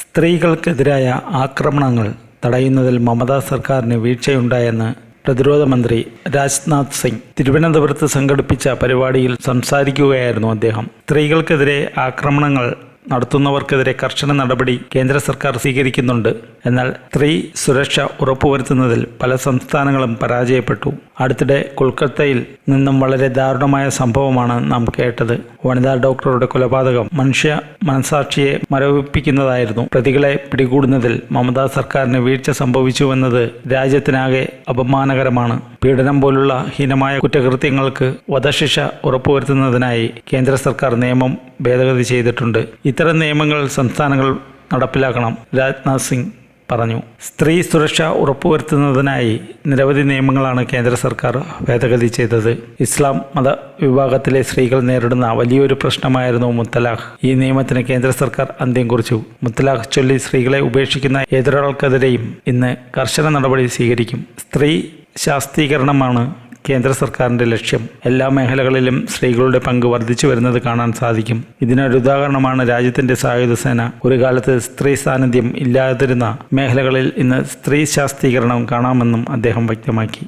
സ്ത്രീകൾക്കെതിരായ ആക്രമണങ്ങൾ തടയുന്നതിൽ മമതാ സർക്കാരിന് വീഴ്ചയുണ്ടായെന്ന് പ്രതിരോധ മന്ത്രി രാജ്നാഥ് സിംഗ് തിരുവനന്തപുരത്ത് സംഘടിപ്പിച്ച പരിപാടിയിൽ സംസാരിക്കുകയായിരുന്നു അദ്ദേഹം. സ്ത്രീകൾക്കെതിരെ ആക്രമണങ്ങൾ നടത്തുന്നവർക്കെതിരെ കർശന നടപടി കേന്ദ്ര സർക്കാർ സ്വീകരിക്കുന്നുണ്ട്. എന്നാൽ സ്ത്രീ സുരക്ഷ ഉറപ്പുവരുത്തുന്നതിൽ പല സംസ്ഥാനങ്ങളും പരാജയപ്പെട്ടു. അടുത്തിടെ കൊൽക്കത്തയിൽ നിന്നും വളരെ ദാരുണമായ സംഭവമാണ് നാം കേട്ടത്. വനിതാ ഡോക്ടറുടെ കൊലപാതകം മനുഷ്യ മനസാക്ഷിയെ മരവിപ്പിക്കുന്നതായിരുന്നു. പ്രതികളെ പിടികൂടുന്നതിൽ മമതാ സർക്കാരിന് വീഴ്ച സംഭവിച്ചുവെന്നത് രാജ്യത്തിനാകെ അപമാനകരമാണ്. പീഡനം പോലുള്ള ഹീനമായ കുറ്റകൃത്യങ്ങൾക്ക് വധശിക്ഷ ഉറപ്പുവരുത്തുന്നതിനായി കേന്ദ്ര സർക്കാർ നിയമം ഭേദഗതി ചെയ്തിട്ടുണ്ട്. ഇത്തരം നിയമങ്ങൾ സംസ്ഥാനങ്ങൾ നടപ്പിലാക്കണം. രാജ്നാഥ് സിംഗ് പറഞ്ഞു. സ്ത്രീ സുരക്ഷ ഉറപ്പുവരുത്തുന്നതിനായി നിരവധി നിയമങ്ങളാണ് കേന്ദ്ര സർക്കാർ ഭേദഗതി ചെയ്തത്. ഇസ്ലാം മത വിഭാഗത്തിലെ സ്ത്രീകൾ നേരിടുന്ന വലിയൊരു പ്രശ്നമായിരുന്നു മുത്തലാഖ്. ഈ നിയമത്തിന് കേന്ദ്ര സർക്കാർ അന്ത്യം കുറിച്ചു. മുത്തലാഖ് ചൊല്ലി സ്ത്രീകളെ ഉപേക്ഷിക്കുന്ന ഏതൊരാൾക്കെതിരെയും ഇന്ന് കർശന നടപടി സ്വീകരിക്കും. സ്ത്രീ ശാസ്ത്രീകരണമാണ് കേന്ദ്ര സർക്കാരിന്റെ ലക്ഷ്യം എല്ലാ മേഖലകളിലും സ്ത്രീകളുടെ പങ്ക് വർദ്ധിച്ചു വരുന്നത് കാണാൻ സാധിക്കും. ഇതിനൊരു ഉദാഹരണമാണ് രാജ്യത്തിന്റെ സായുധ സേന. ഒരു കാലത്ത് സ്ത്രീ സാന്നിധ്യം ഇല്ലാതിരുന്ന മേഖലകളിൽ ഇന്ന് സ്ത്രീ ശാസ്ത്രീകരണം കാണാമെന്നും അദ്ദേഹം വ്യക്തമാക്കി.